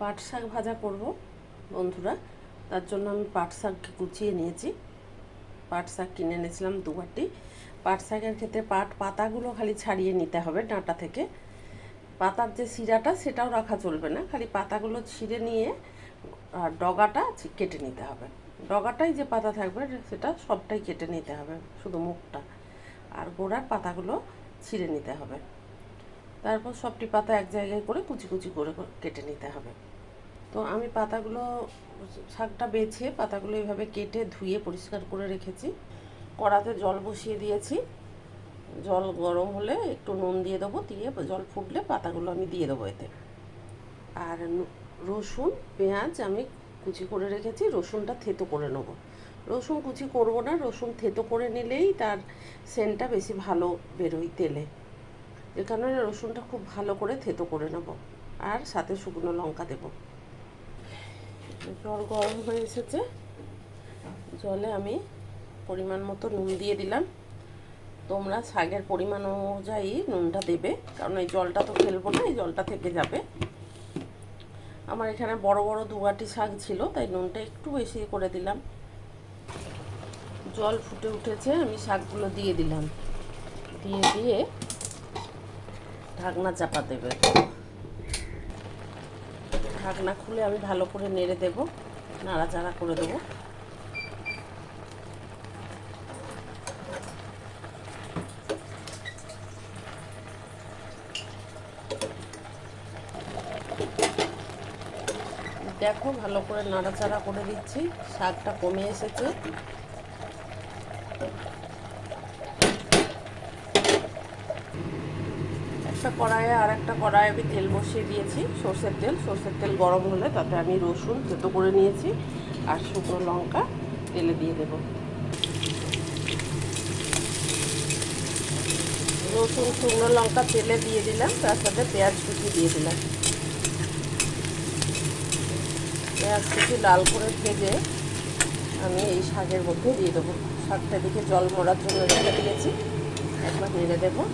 পাট শাক ভাজা করব, বন্ধুরা। তার জন্য আমি পাট শাককে কুচিয়ে নিয়েছি। পাট শাক কিনে এনেছিলাম দু বাটি পাট শাকের ক্ষেত্রে পাট পাতাগুলো খালি ছাড়িয়ে নিতে হবে ডাঁটা থেকে। পাতার যে শিরাটা, সেটাও রাখা চলবে না। খালি পাতাগুলো ছিঁড়ে নিয়ে আর ডগাটা কেটে নিতে হবে। ডগাটাই যে পাতা থাকবে, সেটা সবটাই কেটে নিতে হবে, শুধু মুখটা। আর গোড়ার পাতাগুলো ছিঁড়ে নিতে হবে। তারপর সবটি পাতা এক জায়গায় করে কুচি কুচি করে কেটে নিতে হবে। তো আমি পাতাগুলো, শাকটা বেছে পাতাগুলো এইভাবে কেটে ধুয়ে পরিষ্কার করে রেখেছি। কড়াতে জল বসিয়ে দিয়েছি। জল গরম হলে একটু নুন দিয়ে দেবো, দিয়ে জল ফুটলে পাতাগুলো আমি দিয়ে দেবো এতে। আর রসুন, পেঁয়াজ আমি কুচি করে রেখেছি, রসুনটা থেতো করে নেব। রসুন কুচি করব না, রসুন থেতো করে নিলেই তার সেন্টটা বেশি ভালো বেরোয় তেলে। যে কারণে রসুনটা খুব ভালো করে থেতো করে নেব আর সাথে শুকনো লঙ্কা দেব। জল গরম হয়ে এসেছে। জলে আমি পরিমাণ মতো নুন দিয়ে দিলাম। তোমরা শাকের পরিমাণ অনুযায়ী নুনটা দেবে, কারণ এই জলটা তো ফেলব না, এই জলটা থেকে যাবে। আমার এখানে বড় বড় দু বাটি শাক ছিল, তাই নুনটা একটু বেশি করে দিলাম। জল ফুটে উঠেছে, আমি শাকগুলো দিয়ে দিলাম। দিয়ে দিয়ে ঢাকনা চাপা দেবে। ঢাকনা খুলে আমি ভালো করে নেড়ে দেব, নাড়াচাড়া করে দেবো। দেখো, ভালো করে নাড়াচাড়া করে দিচ্ছি শাকটা কমে এসেছে। একটা কড়াইয়ে আর একটা কড়াইয়ে আমি তেল বসিয়ে দিয়েছি। সর্ষের তেল। সর্ষের তেল গরম হলে তাতে আমি রসুন থেতো করে নিয়েছি আর শুকনো লঙ্কা তেলে দিয়ে দেব। রসুন, শুকনো লঙ্কা তেলে দিয়ে দিলাম, তার সাথে পেঁয়াজ কুচি দিয়ে দিলাম। পেঁয়াজ কুচি লাল করে ভেজে আমি এই শাকের মধ্যে দিয়ে দেবো। শাকটা দিকে জল মরার জন্য রেখে দিয়েছি। একবার নেড়ে দেবো।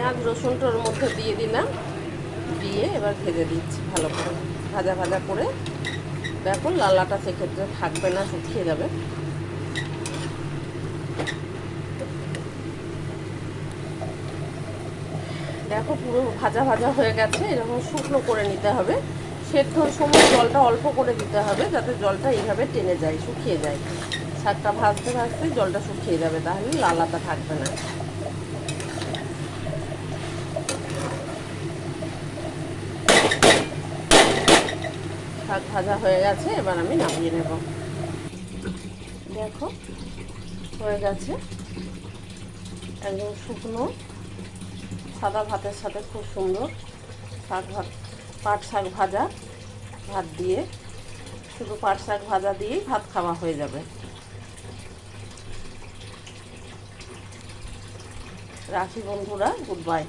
পেঁয়াজ রসুনটার মধ্যে দিয়ে দিলাম। দিয়ে এবার ভেজে দিচ্ছি ভালো করে। ভাজা ভাজা করে। দেখো লালাটা সেক্ষেত্রে থাকবে না, শুকিয়ে যাবে। দেখো পুরো ভাজা ভাজা হয়ে গেছে, এরকম শুকনো করে নিতে হবে। সেদ্ধর সময় জলটা অল্প করে দিতে হবে, যাতে জলটা এইভাবে টেনে যায়, শুকিয়ে যায়। শাকটা ভাজতে ভাজতে জলটা শুকিয়ে যাবে, তাহলে লালাটা থাকবে না। শাক ভাজা হয়ে গেছে, এবার আমি নামিয়ে নেব। দেখো, হয়ে গেছে। একদম শুকনো, সাদা ভাতের সাথে খুব সুন্দর শাক ভাত পাট শাক ভাজা, ভাত দিয়ে। শুধু পাট শাক ভাজা দিয়েই ভাত খাওয়া হয়ে যাবে। রাখি বন্ধুরা, গুড বাই।